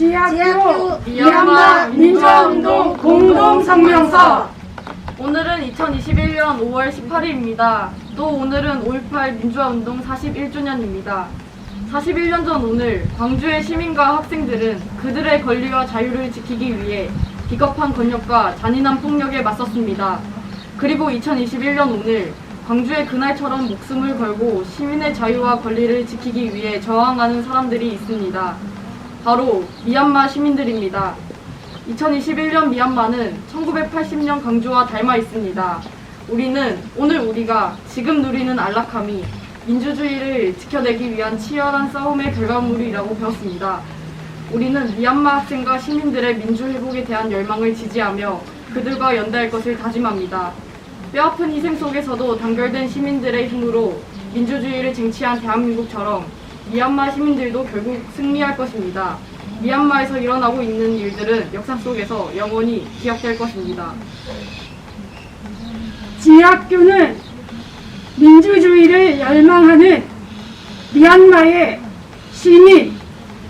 지하교 미얀마 민주화운동 공동성명서 오늘은 2021년 5월 18일입니다. 또 오늘은 5.18 민주화운동 41주년입니다. 41년 전 오늘 광주의 시민과 학생들은 그들의 권리와 자유를 지키기 위해 비겁한 권력과 잔인한 폭력에 맞섰습니다. 그리고 2021년 오늘 광주의 그날처럼 목숨을 걸고 시민의 자유와 권리를 지키기 위해 저항하는 사람들이 있습니다. 바로 미얀마 시민들입니다. 2021년 미얀마는 1980년 광주와 닮아 있습니다. 우리는 오늘 우리가 지금 누리는 안락함이 민주주의를 지켜내기 위한 치열한 싸움의 결과물이라고 배웠습니다. 우리는 미얀마 학생과 시민들의 민주 회복에 대한 열망을 지지하며 그들과 연대할 것을 다짐합니다. 뼈아픈 희생 속에서도 단결된 시민들의 힘으로 민주주의를 쟁취한 대한민국처럼 미얀마 시민들도 결국 승리할 것입니다. 미얀마에서 일어나고 있는 일들은 역사 속에서 영원히 기억될 것입니다. 지하교는 민주주의를 열망하는 미얀마의 시민,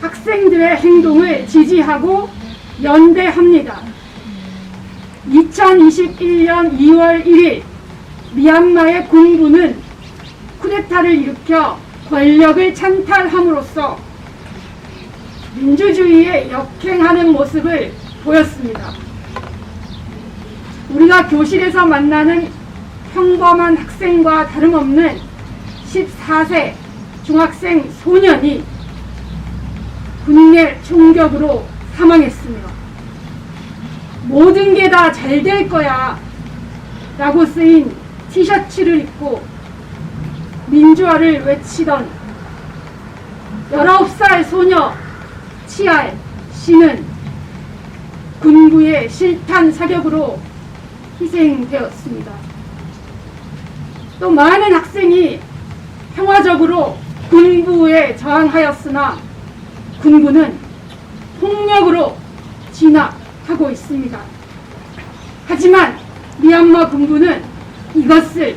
학생들의 행동을 지지하고 연대합니다. 2021년 2월 1일 미얀마의 군부는 쿠데타를 일으켜 권력을 찬탈함으로써 민주주의에 역행하는 모습을 보였습니다. 우리가 교실에서 만나는 평범한 학생과 다름없는 14세 중학생 소년이 군인의 총격으로 사망했습니다. 모든 게 다 잘 될 거야 라고 쓰인 티셔츠를 입고 민주화를 외치던 19살 소녀 치알 씨는 군부의 실탄 사격으로 희생되었습니다. 또 많은 학생이 평화적으로 군부에 저항하였으나 군부는 폭력으로 진압하고 있습니다. 하지만 미얀마 군부는 이것을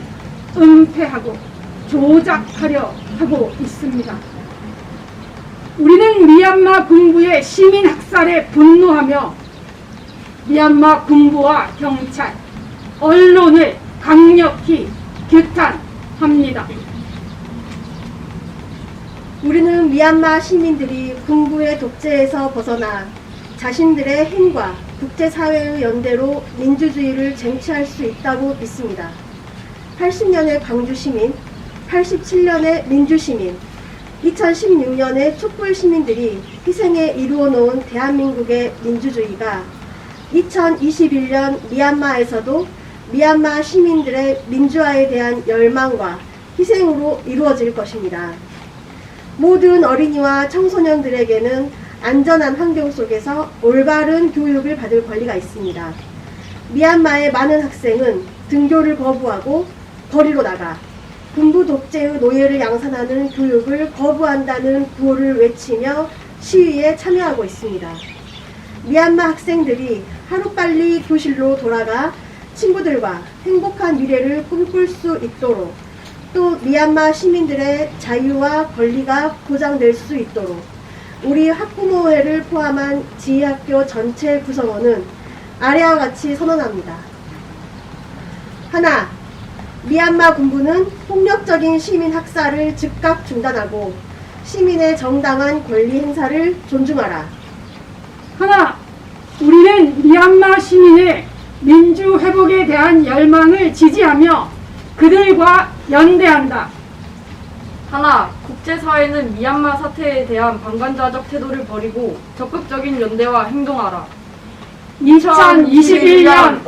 은폐하고 조작하려 하고 있습니다. 우리는 미얀마 군부의 시민 학살에 분노하며 미얀마 군부와 경찰, 언론을 강력히 규탄합니다. 우리는 미얀마 시민들이 군부의 독재에서 벗어나 자신들의 힘과 국제사회의 연대로 민주주의를 쟁취할 수 있다고 믿습니다. 80년의 광주 시민, 87년의 민주 시민, 2016년의 촛불 시민들이 희생에 이루어 놓은 대한민국의 민주주의가 2021년 미얀마에서도 미얀마 시민들의 민주화에 대한 열망과 희생으로 이루어질 것입니다. 모든 어린이와 청소년들에게는 안전한 환경 속에서 올바른 교육을 받을 권리가 있습니다. 미얀마의 많은 학생은 등교를 거부하고 거리로 나가 군부 독재의 노예를 양산하는 교육을 거부한다는 구호를 외치며 시위에 참여하고 있습니다. 미얀마 학생들이 하루빨리 교실로 돌아가 친구들과 행복한 미래를 꿈꿀 수 있도록 또 미얀마 시민들의 자유와 권리가 보장될 수 있도록 우리 학부모회를 포함한 지휘학교 전체 구성원은 아래와 같이 선언합니다. 하나, 미얀마 군부는 폭력적인 시민 학살을 즉각 중단하고 시민의 정당한 권리 행사를 존중하라. 하나, 우리는 미얀마 시민의 민주 회복에 대한 열망을 지지하며 그들과 연대한다. 하나, 국제사회는 미얀마 사태에 대한 방관자적 태도를 버리고 적극적인 연대와 행동하라. 2021년